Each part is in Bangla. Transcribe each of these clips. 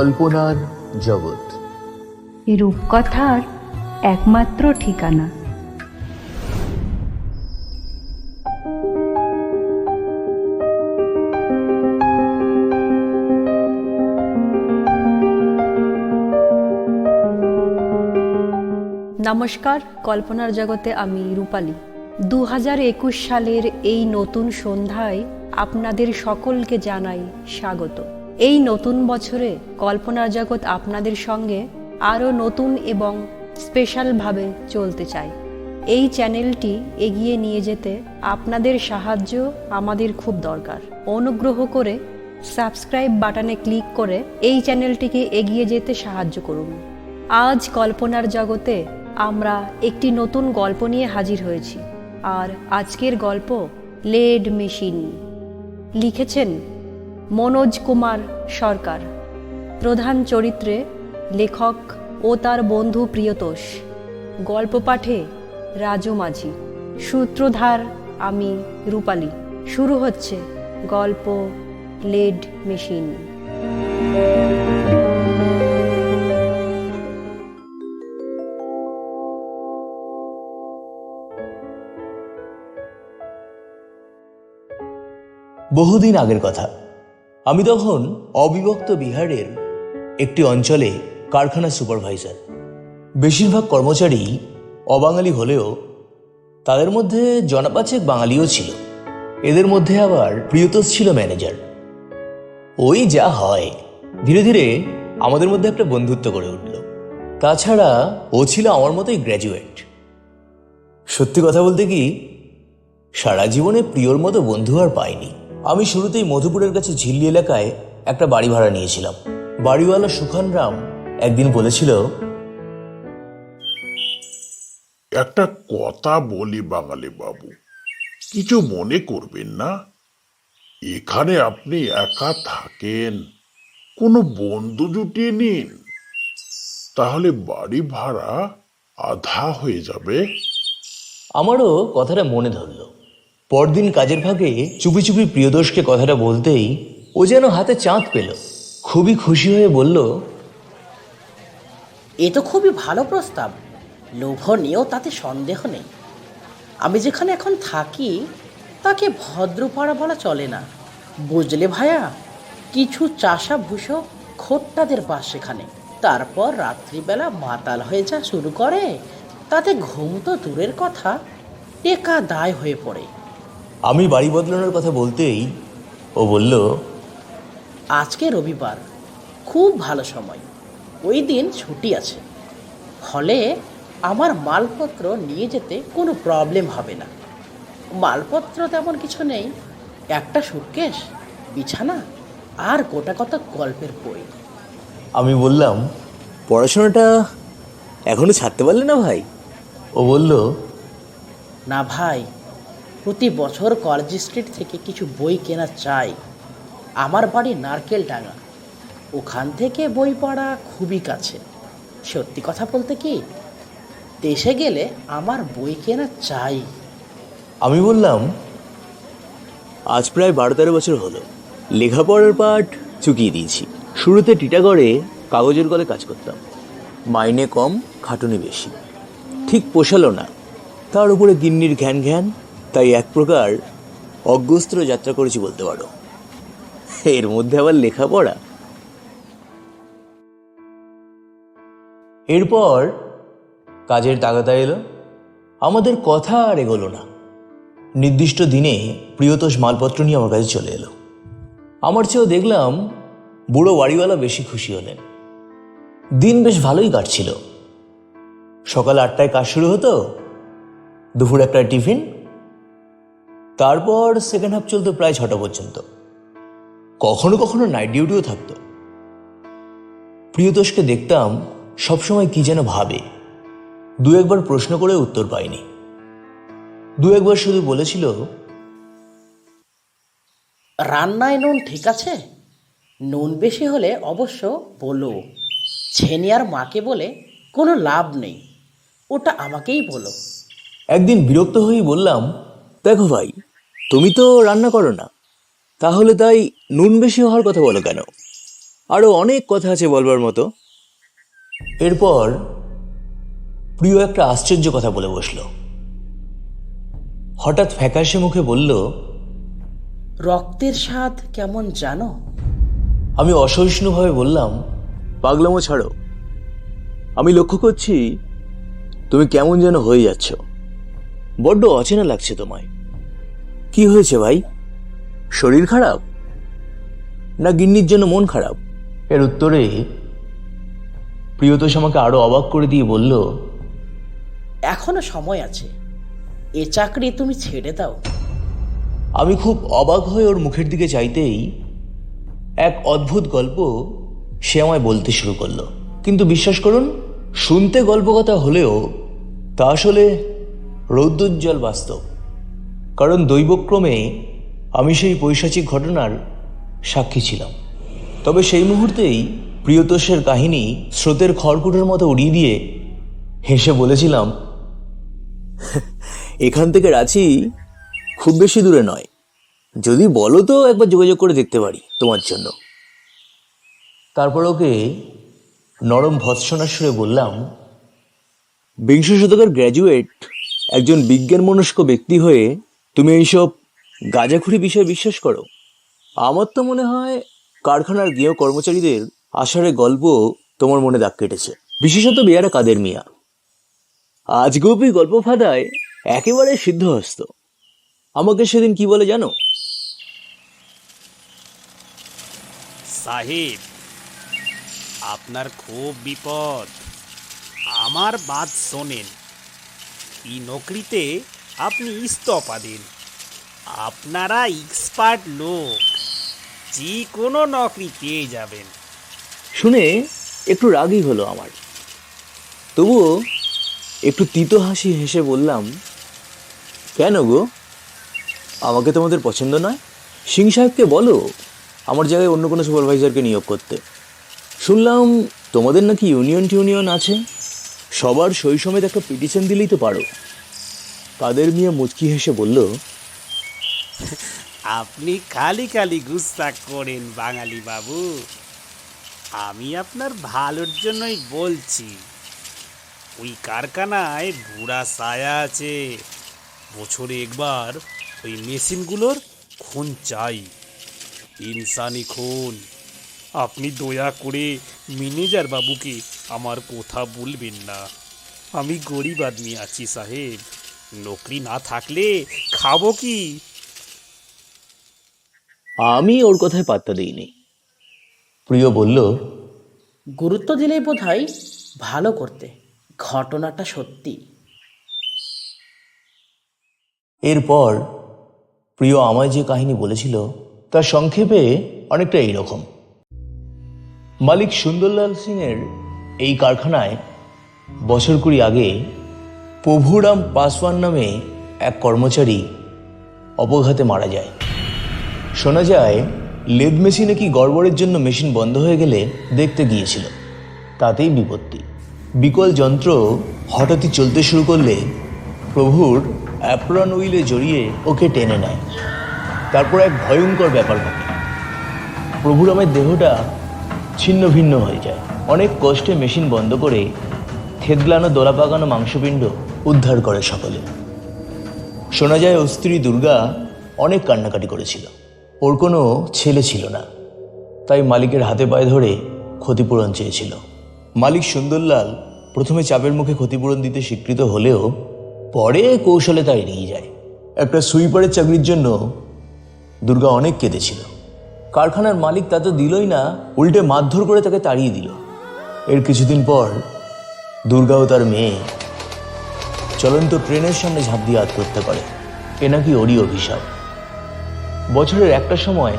কল্পনার জগৎ। রূপকথার একমাত্র ঠিকানা। নমস্কার কল্পনার জগতে আমি রূপালী। দু হাজার একুশ সালের এই নতুন সন্ধ্যায় আপনাদের সকলকে জানাই স্বাগত। এই নতুন বছরে কল্পনার জগৎ আপনাদের সঙ্গে আরও নতুন এবং স্পেশালভাবে চলতে চায় এই চ্যানেলটি এগিয়ে নিয়ে যেতে আপনাদের সাহায্য আমাদের খুব দরকার। অনুগ্রহ করে সাবস্ক্রাইব বাটনে ক্লিক করে এই চ্যানেলটিকে এগিয়ে যেতে সাহায্য করুন। আজ কল্পনার জগতে আমরা একটি নতুন গল্প নিয়ে হাজির হয়েছি। আর আজকের গল্প লেড মেশিন। লিখেছেন মনোজ কুমার সরকার। প্রধান চরিত্রে লেখক ও তার বন্ধু প্রিয়তোষ। গল্প পাঠে রাজু মাঝি। সূত্রধার আমি রূপালী। শুরু হচ্ছে গল্প লেড মেশিন। বহুদিন আগের কথা। আমি তখন অবিভক্ত বিহারের একটি অঞ্চলে কারখানা সুপারভাইজার। বেশিরভাগ কর্মচারী অবাঙালি হলেও তাদের মধ্যে জনাপাচেক বাঙালিও ছিল। এদের মধ্যে আবার প্রিয়তোষ ছিল ম্যানেজার। ওই যা হয়, ধীরে ধীরে আমাদের মধ্যে একটা বন্ধুত্ব গড়ে উঠল। তাছাড়া ও ছিল আমার মতোই গ্র্যাজুয়েট সত্যি কথা বলতে কি, সারা জীবনে প্রিয়র মতো বন্ধু আর পাইনি। আমি শুরুতেই মধুপুরের কাছে ঝিল্লি এলাকায় একটা বাড়ি ভাড়া নিয়েছিলাম। বাড়িওয়ালা সুখান রাম একদিন বলেছিল একটা কথা বলি বাঙালি বাবু কিছু মনে করবেন না। এখানে আপনি একা থাকেন কোনো বন্ধু জুটিয়ে নিন তাহলে বাড়ি ভাড়া আধা হয়ে যাবে। আমারও কথাটা মনে ধরল। পরদিন কাজের ভাগে চুপি চুপি প্রিয়দোষকে কথাটা বলতেই ও যেন হাতে চাঁদ পেল। খুবই খুশি হয়ে বলল, এ তো খুবই ভালো প্রস্তাব। লোভনীয়, তাতে সন্দেহ নেই। আমি যেখানে এখন থাকি, তাকে ভদ্রপাড়া বলা চলে না। বুঝলে ভায়া, কিছু চাষা ভুষো খোট্টাদের বাস সেখানে। তারপর রাত্রিবেলা মাতাল হয়ে যা শুরু করে, তাতে ঘুম তো দূরের কথা টেকা দায় হয়ে পড়ে। আমি বাড়ি বদলানোর কথা বলতেই ও বলল আজকে রবিবার খুব ভালো সময়। ওই দিন ছুটি আছে। ফলে আমার মালপত্র নিয়ে যেতে কোনো প্রবলেম হবে না। মালপত্র তেমন কিছু নেই। একটা সুটকেস বিছানা আর গোটা কত গল্পের বই। আমি বললাম পড়াশোনাটা এখনও ছাড়তে পারলে না ভাই? ও বলল না ভাই প্রতি বছর কলেজ স্ট্রিট থেকে কিছু বই কেনা চাই। আমার বাড়ি নারকেল ডাঙা ওখান থেকে বই পড়া খুবই কাছে। সত্যি কথা বলতে কি, দেশে গেলে আমার বই কেনা চাই। আমি বললাম, আজ প্রায় বারো তেরো বছর হলো। লেখাপড়ার পাঠ চুকিয়ে দিয়েছি। শুরুতে টিটাগড়ে কাগজের কলে কাজ করতাম। মাইনে কম, খাটুনি বেশি। ঠিক পোষালো না। তার উপরে গিন্নির ঘ্যান ঘ্যান তাই এক প্রকার অগ্রস্ত্র যাত্রা করেছি বলতে পারো। এর মধ্যে আবার লেখাপড়া। এরপর কাজের তাগাদা এলো। আমাদের কথা আর এগোলো না। নির্দিষ্ট দিনে প্রিয়তোষ মালপত্র নিয়ে আমার কাছে চলে এলো। আমার চেয়েও দেখলাম বুড়ো বাড়িওয়ালা বেশি খুশি হলেন। দিন বেশ ভালোই কাটছিল। সকাল আটটায় কাজ শুরু হতো। দুপুর একটা টিফিন তারপর সেকেন্ড হাফ চলতো প্রায় ছটা পর্যন্ত। কখনো কখনো নাইট ডিউটিও থাকতো। প্রিয়তোষকে দেখতাম সবসময় কি যেন ভাবে। দু একবার প্রশ্ন করে উত্তর পাইনি। দু একবার শুধু বলেছিল রান্নায় নুন ঠিক আছে? নুন বেশি হলে অবশ্য বলো। ছেনি আর মাকে বলে কোনো লাভ নেই। ওটা আমাকেই বলো। একদিন বিরক্ত হয়েই বললাম দেখো ভাই তুমি তো রান্না করো না। তাহলে তাই নুন বেশি হওয়ার কথা বলো কেন? আরও অনেক কথা আছে বলবার মতো। এরপর প্রিয় একটা আশ্চর্য কথা বলে বসল। হঠাৎ ফ্যাকাশে মুখে বলল রক্তের স্বাদ কেমন জানো? আমি অসহিষ্ণুভাবে বললাম পাগলামো ছাড়ো। আমি লক্ষ্য করছি তুমি কেমন যেন হয়ে যাচ্ছ। বড্ড অচেনা লাগছে তোমায়। কি হয়েছে ভাই? শরীর খারাপ? না গিন্নির জন্য মন খারাপ? এর উত্তরে প্রিয়তোষ আমাকে আরও অবাক করে দিয়ে বলল এখনও সময় আছে। এ চাকরি তুমি ছেড়ে দাও। আমি খুব অবাক হয়ে ওর মুখের দিকে চাইতেই এক অদ্ভুত গল্প সে আমায় বলতে শুরু করল। কিন্তু বিশ্বাস করুন শুনতে গল্পকথা হলেও তা আসলে রৌদ্রোজ্জ্বল বাস্তব। কারণ দৈবক্রমে আমি সেই পৈশাচিক ঘটনার সাক্ষী ছিলাম। তবে সেই মুহূর্তেই প্রিয়তোষের কাহিনী স্রোতের খড়কুটোর মতো উড়িয়ে দিয়ে হেসে বলেছিলাম, এখান থেকে রাঁচি খুব বেশি দূরে নয়। যদি বলো তো একবার যোগাযোগ করে দেখতে পারি তোমার জন্য। তারপর ওকে নরম ভৎসনা সুরে বললাম, বিংশ শতকের গ্র্যাজুয়েট একজন বিজ্ঞান মনস্ক ব্যক্তি হয়ে তুমি এইসব গাঁজাখুরি বিষয়ে বিশ্বাস করো? আমার তো মনে হয় কারখানার গৃহ কর্মচারীদের আষাঢ়ে গল্প তোমার মনে দাগ কেটেছে। বিশেষত বেয়ারা কাদের মিয়া। আজগবি গল্প ফাঁদায় একেবারে সিদ্ধহস্ত। আমাকে সেদিন কি বলে জানো? সাহেব, আপনার খুব বিপদ। আমার বাদ শোনেন। এই নকরিতে আপনি ইস্তফা দিন। আপনারা এক্সপার্ট লোক। যে কোনো নকরি পেয়ে যাবেন। শুনে একটু রাগই হলো আমার। তবুও একটু তিতো হাসি হেসে বললাম, কেন গো? আমাকে তোমাদের পছন্দ নয়? সিং সাহেবকে বলো, আমার জায়গায় অন্য কোনো সুপারভাইজারকে নিয়োগ করতে। শুনলাম তোমাদের নাকি ইউনিয়ন টিউনিয়ন আছে? সবার সই সমেত একটা পিটিশন দিলেই তো পারো। কাদের মিয়া মুচকি হেসে বলল, আপনি খালি খালি গুস্সা করেন বাঙালি বাবু। আমি আপনার ভালোর জন্যই বলছি। ওই কারখানায় বুড়া ছায়া আছে। বছরে একবার ওই মেশিনগুলোর খুন চাই। ইনসানি খুন। আপনি দয়া করে ম্যানেজার বাবুকে আমার কথা বলবেন না। আমি গরিব আদমি আছি সাহেব। নকরি না থাকলে খাব কি? আমি ওর কথায় পাত্তা দিইনি। প্রিয় বলল গুরুত্ব দিলেই বোধ হয় ভালো করতে। ঘটনাটা সত্যি। এরপর প্রিয় আমায় যে কাহিনী বলেছিল তার সংক্ষেপে অনেকটা এইরকম। মালিক সুন্দরলাল সিংয়ের এই কারখানায় বছর কুড়ি আগে প্রভুরাম পাসওয়ান নামে এক কর্মচারী অপঘাতে মারা যায়। শোনা যায়, লেদ মেশিনে কি গড়বড়ের জন্য মেশিন বন্ধ হয়ে গেলে দেখতে গিয়েছিল। তাতেই বিপত্তি। বিকল যন্ত্র হঠাৎই চলতে শুরু করলে প্রভুর অ্যাপ্রন উইলে জড়িয়ে ওকে টেনে নেয়। তারপর এক ভয়ঙ্কর ব্যাপার ঘটে। প্রভুরামের দেহটা ছিন্ন ভিন্ন হয়ে যায়। অনেক কষ্টে মেশিন বন্ধ করে থেদলানো দোলা পাকানো মাংসপিণ্ড উদ্ধার করে সকলে। শোনা যায়, ওর স্ত্রী দুর্গা অনেক কান্নাকাটি করেছিল। ওর কোনো ছেলে ছিল না। তাই মালিকের হাতে পায়ে ধরে ক্ষতিপূরণ চেয়েছিল। মালিক সুন্দরলাল প্রথমে চাপের মুখে ক্ষতিপূরণ দিতে স্বীকৃত হলেও পরে কৌশলে তা এড়িয়ে যায়। একটা সুইপারের চাকরির জন্য দুর্গা অনেক কেঁদেছিল। কারখানার মালিক তা তো দিলই না, উল্টে মারধর করে তাকে তাড়িয়ে দিল। এর কিছুদিন পর দুর্গা ও তার মেয়ে চলন্ত ট্রেনের সামনে ঝাঁপ দিয়ে আত্মহত্যা করে। এ নাকি ওরই অভিশাপ। বছরের একটা সময়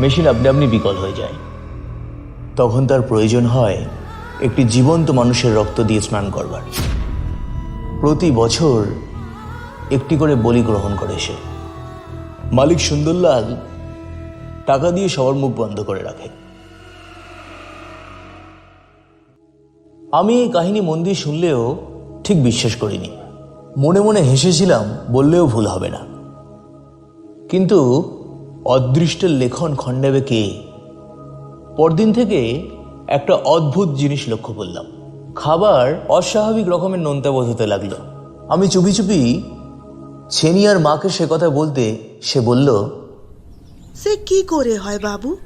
মেশিন আপনি আপনি বিকল হয়ে যায়। তখন তার প্রয়োজন হয় একটি জীবন্ত মানুষের রক্ত দিয়ে স্নান করবার। প্রতি বছর একটি করে বলি গ্রহণ করে সে। মালিক সুন্দরলাল টাকা দিয়ে সবার মুখ বন্ধ করে রাখে। আমি এই কাহিনী মন দিয়ে শুনলেও ঠিক বিশ্বাস করিনি। মনে মনে হেসেছিলাম, বললেও ভুল হবে না। কিন্তু অদৃষ্টের লেখন খণ্ডাবে কে? পরদিন থেকে একটা অদ্ভুত জিনিস লক্ষ্য করলাম। খাবার অস্বাভাবিক রকমের নোনতা বোধ হতে লাগল। আমি চুপি চুপি ছেনিয়ার মাকে সে কথা বলতে সে বলল, সে কি করে হয় বাবু?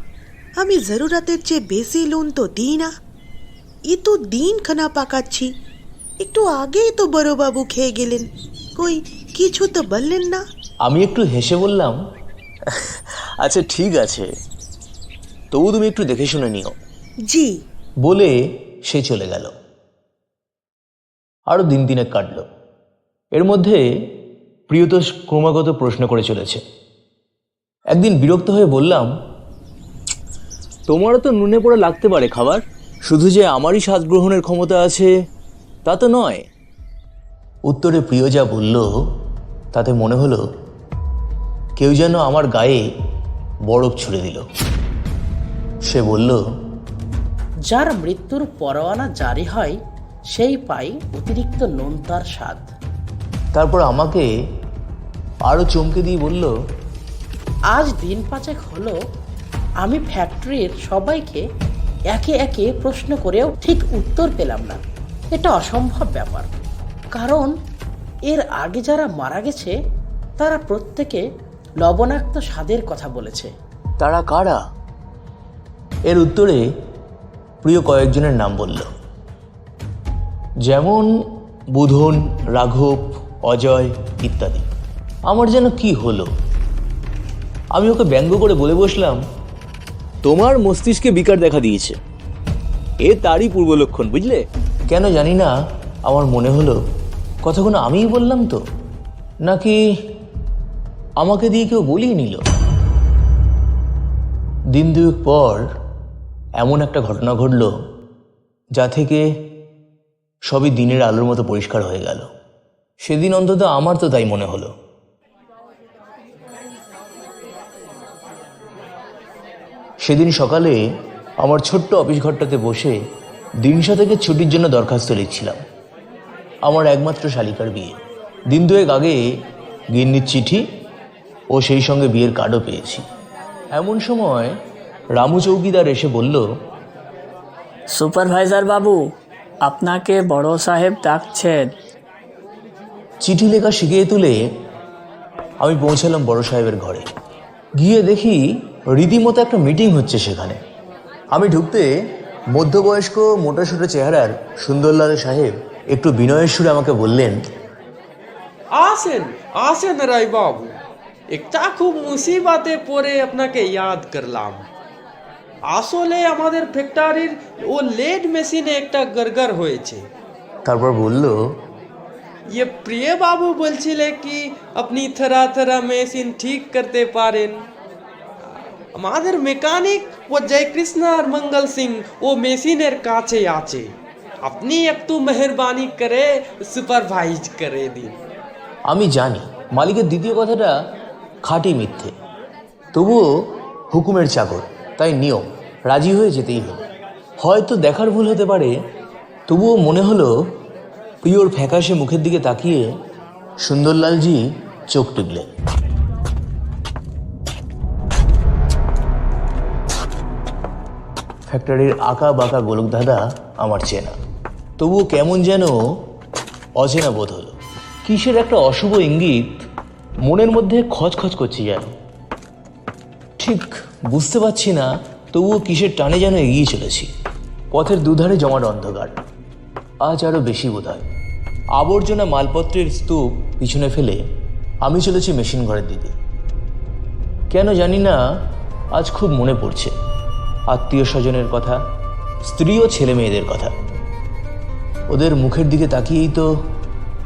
আমি জরুরাতের চেয়ে বেশি লোন তো দিই না। এ তো দিন খানা পাকাচ্ছি। একটু আগেই তো বড়বাবু খেয়ে গেলেন। কই কিছু তো বললেন না। আমি একটু হেসে বললাম আচ্ছা ঠিক আছে। তবু তুমি একটু দেখে শুনে নিও। জি। বলে সে চলে গেল। আরও দিন দিনে কাটল। এর মধ্যে প্রিয়তোষ ক্রমাগত প্রশ্ন করে চলেছে। একদিন বিরক্ত হয়ে বললাম তোমারও তো নুনে পড়ে লাগতে পারে খাবার। শুধু যে আমারই স্বাদ গ্রহণের ক্ষমতা আছে তা তো নয়। উত্তরে প্রিয় যা বলল তাতে মনে হলো কেউ যেন আমার গায়ে বরফ ছুড়ে দিল। সে বলল যার মৃত্যুর পরোয়ানা জারি হয় সেই পাই অতিরিক্ত নোনতার স্বাদ। তারপর আমাকে আরও চমকে দিয়ে বলল আজ দিন পাঁচেক হলো আমি ফ্যাক্টরির সবাইকে একে একে প্রশ্ন করেও ঠিক উত্তর পেলাম না। এটা অসম্ভব ব্যাপার। কারণ এর আগে যারা মারা গেছে, তারা প্রত্যেকে লবণাক্ত স্বাদের কথা বলেছে। তারা কারা? এর উত্তরে প্রিয় কয়েকজনের নাম বলল। যেমন বুধন, রাঘব, অজয় ইত্যাদি। আমার যেন কি হলো? আমি ওকে ব্যঙ্গ করে বলে বসলাম, তোমার মস্তিষ্কে বিকার দেখা দিয়েছে। এ তারই পূর্ব লক্ষণ বুঝলে? কেন জানি না, আমার মনে হলো, কথাগুলো আমিই বললাম তো। নাকি আমাকে দিয়ে কেউ বলিয়ে নিল? দিন দুয়েক পর এমন একটা ঘটনা ঘটল, যা থেকে সবই দিনের আলোর মতো পরিষ্কার হয়ে গেল। সেদিন অন্তত আমার তো তাই মনে হলো। সেদিন সকালে আমার ছোট্ট অফিস ঘরটাতে বসে দিনশা থেকে ছুটির জন্য দরখাস্ত লিখছিলাম। আমার একমাত্র শালিকার বিয়ে। দিন দুয়েক আগে গিন্নির চিঠি ও সেই সঙ্গে বিয়ের কার্ডও পেয়েছি। এমন সময় রামু চৌকিদার এসে বলল সুপারভাইজার বাবু আপনাকে বড় সাহেব ডাকছেন। চিঠি লেখা শিখিয়ে তুলে আমি পৌঁছালাম বড় সাহেবের ঘরে। গিয়ে দেখি রীতিমতো একটা মিটিং হচ্ছে সেখানে। আমি ঢুকতে মধ্যবয়স্ক মোটাসোটা চেহারার সুন্দরলাল সাহেব একটু বিনয়ের সুরে আমাকে বললেন আসেন আসেন রায় বাবু একটা খুব মুসিবাতে পড়ে আপনাকে ইয়াদ করলাম। আসলে আমাদের ফ্যাক্টরির ও লেড মেশিনে একটা গরগর হয়েছে। তারপর বলল ये প্রিয় বাবু বলছিলে কি আপনি থরা থরা মেশিন ঠিক করতে পারেন? আমাদের মেকানিক ও জয়কৃষ্ণ আর মঙ্গল সিং ও মেশিনের কাছে আছে। আপনি একটু মেহরবানি করে সুপারভাইজ করে দিন। আমি জানি, মালিকের দ্বিতীয় কথাটা খাঁটি মিথ্যে। তবুও হুকুমের চাকর, তাই নিয়ম, রাজি হয়ে যেতেই হলো হয়তো দেখার ভুল হতে পারে, তবুও মনে হলো, প্রিয়র ফ্যাকাশে মুখের দিকে তাকিয়ে সুন্দরলালজি চোখ টিপলেন। ফ্যাক্টরির আঁকা বাঁকা গোলক দাদা আমার চেনা তবুও কেমন যেন অচেনা বোধ হলো। কিসের একটা অশুভ ইঙ্গিত মনের মধ্যে খচখচ করছি যেন। ঠিক বুঝতে পারছি না, তবুও কিসের টানে যেন এগিয়ে চলেছি। পথের দুধারে জমাট অন্ধকার। আজ আরও বেশি বোধ হয় আবর্জনা মালপত্রের স্তূপ পিছনে ফেলে আমি চলেছি মেশিন ঘরের দিকে। কেন জানি না, আজ খুব মনে পড়ছে। আত্মীয় স্বজনের কথা স্ত্রী ও ছেলে মেয়েদের কথা। ওদের মুখের দিকে তাকিয়েই তো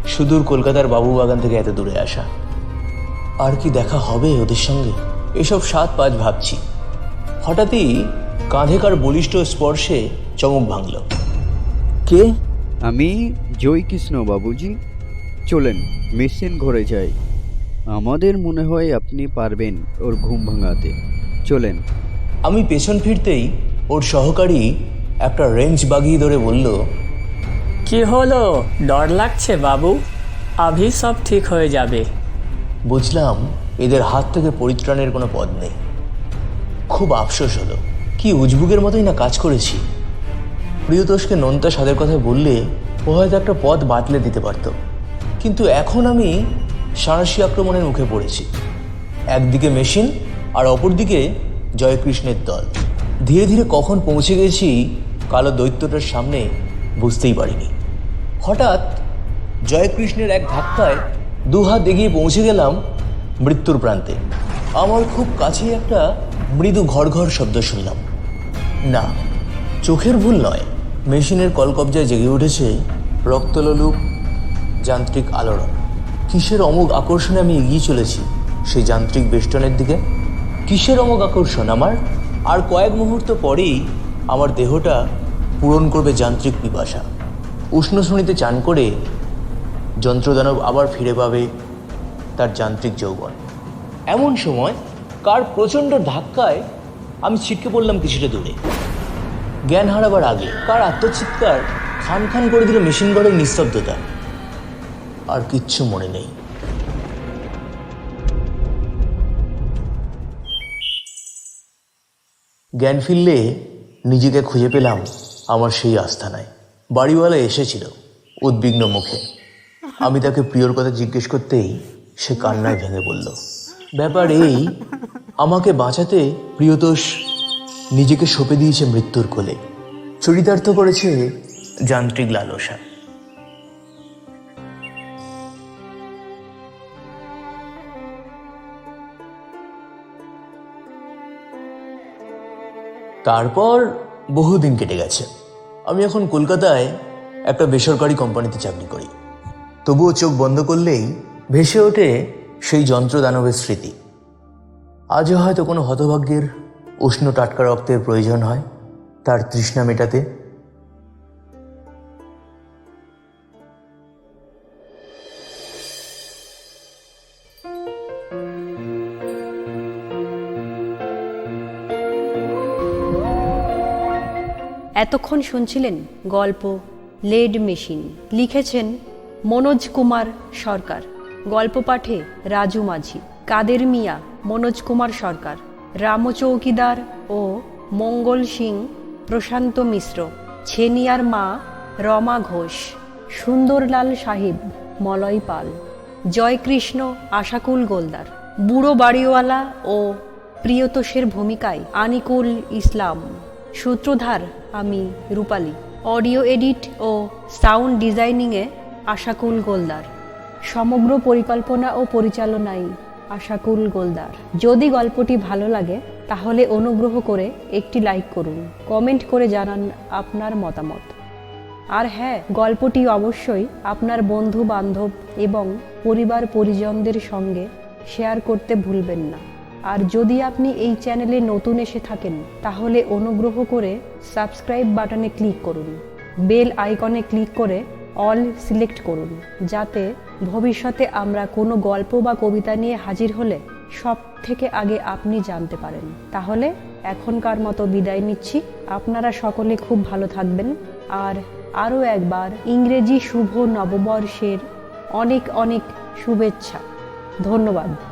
সুদূর কলকাতার বাবু বাগান থেকে এত দূরে আসা। আর কি দেখা হবে ওদের সঙ্গে? এসব সাত পাঁচ ভাবছি। হঠাৎই কাঁধে কার বলিষ্ঠ স্পর্শে চমক ভাঙল। কে? আমি জয়কৃষ্ণ বাবুজি। চলেন মেশিন ঘরে যাই। আমাদের মনে হয় আপনি পারবেন ওর ঘুম ভাঙাতে। চলেন। আমি পেছন ফিরতেই ওর সহকারী একটা রেঞ্জ বাগিয়ে ধরে বলল কি হলো? ডর লাগছে বাবু? আভি সব ঠিক হয়ে যাবে। বুঝলাম এদের হাত থেকে পরিত্রাণের কোনো পথ নেই। খুব আফসোস হলো। কি উজবুকের মতোই না কাজ করেছি। প্রিয়তোষকে নোনতা স্বাদের কথা বললে ও হয়তো একটা পথ বাতলে দিতে পারত। কিন্তু এখন আমি সাঁড়াশি আক্রমণের মুখে পড়েছি। একদিকে মেশিন আর অপরদিকে জয়কৃষ্ণের দল। ধীরে ধীরে কখন পৌঁছে গেছি, কালো দৈত্যটার সামনে বুঝতেই পারিনি। হঠাৎ জয়কৃষ্ণের এক ধাক্কায় দুহাত এগিয়ে পৌঁছে গেলাম মৃত্যুর প্রান্তে। আমার খুব কাছে একটা মৃদু ঘর ঘর শব্দ শুনলাম। না, চোখের ভুল নয়। মেশিনের কলকবজায় জেগে উঠেছে রক্তলোলুপ যান্ত্রিক আলোড়ন। কিসের অমোঘ আকর্ষণে আমি এগিয়ে চলেছি সেই যান্ত্রিক বেষ্টনের দিকে? কিসের অমোঘ আকর্ষণ আমার? আর কয়েক মুহূর্ত পরেই আমার দেহটা পূরণ করবে যান্ত্রিক পিপাসা। উষ্ণ শ্রেণীতে চান করে যন্ত্রদানব আবার ফিরে পাবে তার যান্ত্রিক যৌবন। এমন সময় কার প্রচণ্ড ধাক্কায় আমি ছিটকে পড়লাম কিছুটা দূরে। জ্ঞান হারাবার আগে কার আত্মচিৎকার খান খান করে দিল মেশিন ঘরের নিস্তব্ধতা। আর কিচ্ছু মনে নেই। জ্ঞান ফিরলে নিজেকে খুঁজে পেলাম আমার সেই আস্থানায় বাড়িওয়ালা এসেছিল উদ্বিগ্ন মুখে। আমি তাকে প্রিয়র কথা জিজ্ঞেস করতেই সে কান্নায় ভেঙে পড়ল। ব্যাপার এই, আমাকে বাঁচাতে প্রিয়তোষ নিজেকে সঁপে দিয়েছে মৃত্যুর কোলে। চরিতার্থ করেছে যান্ত্রিক লালসা। তারপর বহুদিন কেটে গেছে। আমি এখন কলকাতায় একটা বেসরকারি কোম্পানিতে চাকরি করি। তবুও চোখ বন্ধ করলেই ভেসে ওঠে সেই যন্ত্রদানবের স্মৃতি। আজও হয়তো কোনো হতভাগ্যের উষ্ণ টাটকা রক্তের প্রয়োজন হয় তার তৃষ্ণা মেটাতে। এতক্ষণ শুনছিলেন গল্প, লেড মেশিন। লিখেছেন মনোজ কুমার সরকার। গল্প পাঠে রাজু মাঝি। কাদের মিয়া, মনোজ কুমার সরকার। রাম চৌকিদার ও মঙ্গল সিং, প্রশান্ত মিশ্র। ছেনিয়ার মা, রমা ঘোষ। সুন্দরলাল সাহেব, মলয় পাল। জয়কৃষ্ণ আশাকুল গোলদার। বুড়ো বাড়িওয়ালা ও প্রিয়তোষের ভূমিকায় আনিকুল ইসলাম। সূত্রধার আমি রূপালী। অডিও এডিট ও সাউন্ড ডিজাইনিংয়ে আশাকুল গোলদার। সমগ্র পরিকল্পনা ও পরিচালনায় আশাকুল গোলদার। যদি গল্পটি ভালো লাগে, তাহলে অনুগ্রহ করে একটি লাইক করুন। কমেন্ট করে জানান আপনার মতামত। আর হ্যাঁ গল্পটি অবশ্যই আপনার বন্ধু বান্ধব এবং পরিবার পরিজনদের সঙ্গে শেয়ার করতে ভুলবেন না। আর যদি আপনি এই চ্যানেলে নতুন এসে থাকেন, তাহলে অনুগ্রহ করে সাবস্ক্রাইব বাটনে ক্লিক করুন। বেল আইকনে ক্লিক করে অল সিলেক্ট করুন, যাতে ভবিষ্যতে আমরা কোনো গল্প বা কবিতা নিয়ে হাজির হলে সব থেকে আগে আপনি জানতে পারেন। তাহলে এখনকার মতো বিদায় নিচ্ছি। আপনারা সকলে খুব ভালো থাকবেন। আর আরও একবার ইংরেজি শুভ নববর্ষের অনেক অনেক শুভেচ্ছা। ধন্যবাদ।